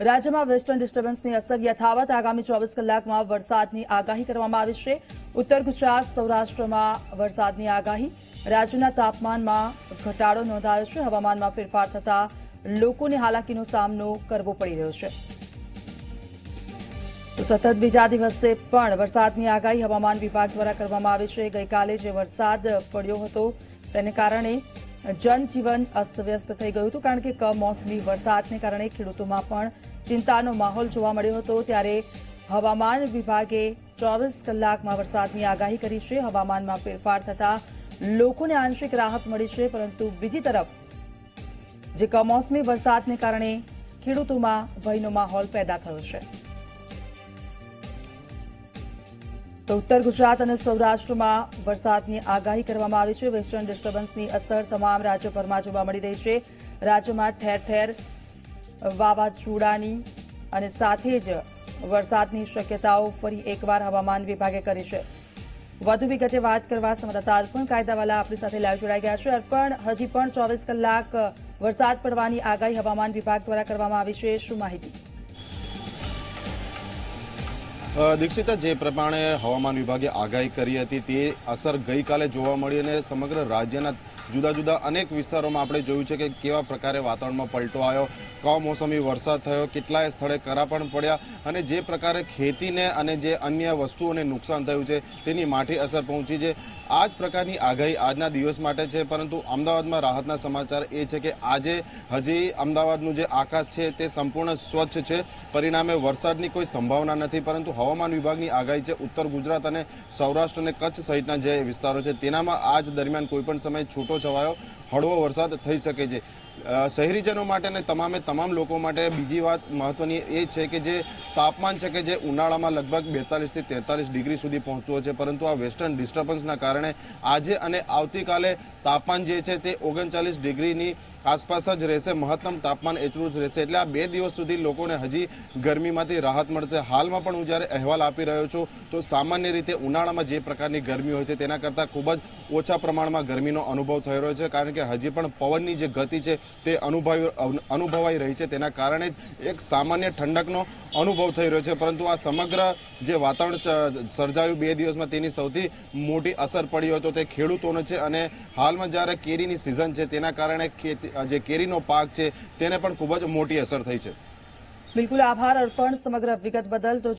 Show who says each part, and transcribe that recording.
Speaker 1: રાજ્યમાં વેસ્ટર્ન ડિસ્ટર્બન્સની અસર યથાવત આગામી ચોવીસ કલાકમાં વરસાદની આગાહી કરવામાં આવી છે. ઉત્તર ગુજરાત, સૌરાષ્ટ્રમાં વરસાદની આગાહી. રાજ્યના તાપમાનમાં ઘટાડો નોંધાયો છે. હવામાનમાં ફેરફાર થતા લોકોને હાલાકીનો સામનો કરવો પડી રહ્યો છે. સતત બીજા દિવસે પણ વરસાદની આગાહી હવામાન વિભાગ દ્વારા કરવામાં આવી છે. ગઈકાલે જે વરસાદ પડ્યો હતો, તેને કારણે જનજીવન અસ્તવ્યસ્ત થઈ ગયું હતું, કારણ કે કમોસમી વરસાદને કારણે ખેડૂતોમાં પણ ચિંતાનો માહોલ જોવા મળ્યો હતો ત્યારે હવામાન વિભાગે ચોવીસ કલાકમાં વરસાદની આગાહી કરી છે. હવામાનમાં ફેરફાર થતા લોકોને આંશિક રાહત મળી છે, પરંતુ બીજી તરફ જે કમોસમી વરસાદને કારણે ખેડૂતોમાં ભયનો માહોલ પેદા થયો છે. તો ઉત્તર ગુજરાત અને સૌરાષ્ટ્રમાં વરસાદની આગાહી કરવામાં આવી છે. વેસ્ટર્ન ડિસ્ટર્બન્સની અસર તમામ રાજ્યભરમાં જોવા મળી રહી છે. રાજ્યમાં ઠેર ઠેર વાવાઝોડાની અને સાથે જ વરસાદની શક્યતાઓ ફરી એકવાર હવામાન વિભાગે કરી છે. વધુ વિગતે વાત કરવા સંવાદદાતા અર્પણ કાયદાવાલા આપણી સાથે લાઈવ જોડાઈ ગયા છે. અર્પણ, હજી પણ ચોવીસ કલાક વરસાદ પડવાની આગાહી હવામાન વિભાગ દ્વારા કરવામાં આવી છે. શું માહિતી?
Speaker 2: દીક્ષિતા, જે પ્રમાણે હવામાન વિભાગે આગાહી કરી હતી તે અસર ગઈકાલે જોવા મળી અને સમગ્ર રાજ્યના જુદા જુદા અનેક વિસ્તારોમાં આપણે જોયું છે કે કેવા પ્રકારે વાતાવરણમાં પલટો આવ્યો, કમોસમી વરસાદ થયો, કેટલાય સ્થળે કરા પણ પડ્યા અને જે પ્રકારે ખેતીને અને જે અન્ય વસ્તુઓને નુકસાન થયું છે તેની માઠી અસર પહોંચી છે. આ જ પ્રકારની આગાહી આજના દિવસ માટે છે, પરંતુ અમદાવાદમાં રાહતના સમાચાર એ છે કે આજે હજી અમદાવાદનું જે આકાશ છે તે સંપૂર્ણ સ્વચ્છ છે. પરિણામે વરસાદની કોઈ સંભાવના નથી, પરંતુ હવામાન વિભાગની આગાહી છે. ઉત્તર ગુજરાત અને સૌરાષ્ટ્ર અને કચ્છ સહિતના જે વિસ્તારો છે, તેનામાં આજ દરમિયાન કોઈપણ સમયે છૂટો છવાયો, હળવો વરસાદ થઈ શકે છે. શહેરીજનો માટે અને તમામે તમામ લોકો માટે બીજી વાત મહત્વની એ છે કે જે તાપમાન છે કે જે ઉનાળામાં લગભગ બેતાલીસથી તેતાલીસ ડિગ્રી સુધી પહોંચતું છે. પરંતુ આ વેસ્ટર્ન ડિસ્ટર્બન્સના કારણે આજે અને આવતીકાલે તાપમાન જે છે તે ઓગણચાલીસ ડિગ્રીની આસપાસ જ રહેશે, મહત્તમ તાપમાન એટલું જ રહેશે. એટલે આ બે દિવસ સુધી લોકોને હજી ગરમીમાંથી રાહત મળશે. હાલમાં પણ હું જ્યારે અહેવાલ આપી રહ્યો છું, તો સામાન્ય રીતે ઉનાળામાં જે પ્રકારની ગરમી હોય છે, તેના કરતાં ખૂબ જ ઓછા પ્રમાણમાં ગરમીનો અનુભવ થઈ રહ્યો છે, કારણ કે હજી પણ પવનની જે ગતિ છે, તે અનુભવી, અનુભવાઈ રહી છે. તેના કારણે જ એક સામાન્ય ઠંડકનો અનુભવ થઈ રહ્યો છે. પરંતુ આ સમગ્ર જે વાતાવરણ સર્જાયું બે દિવસમાં, તેની સૌથી મોટી અસર પડી હોય તો તે ખેડૂતોને છે. અને હાલમાં જ્યારે કેરીની સિઝન છે, તેના કારણે ખેતી જે કેરીનો પાક છે, તેને પણ ખૂબ જ મોટી અસર થઈ છે.
Speaker 1: બિલકુલ આભાર અર્પણ સમગ્ર વિગત બદલ. તો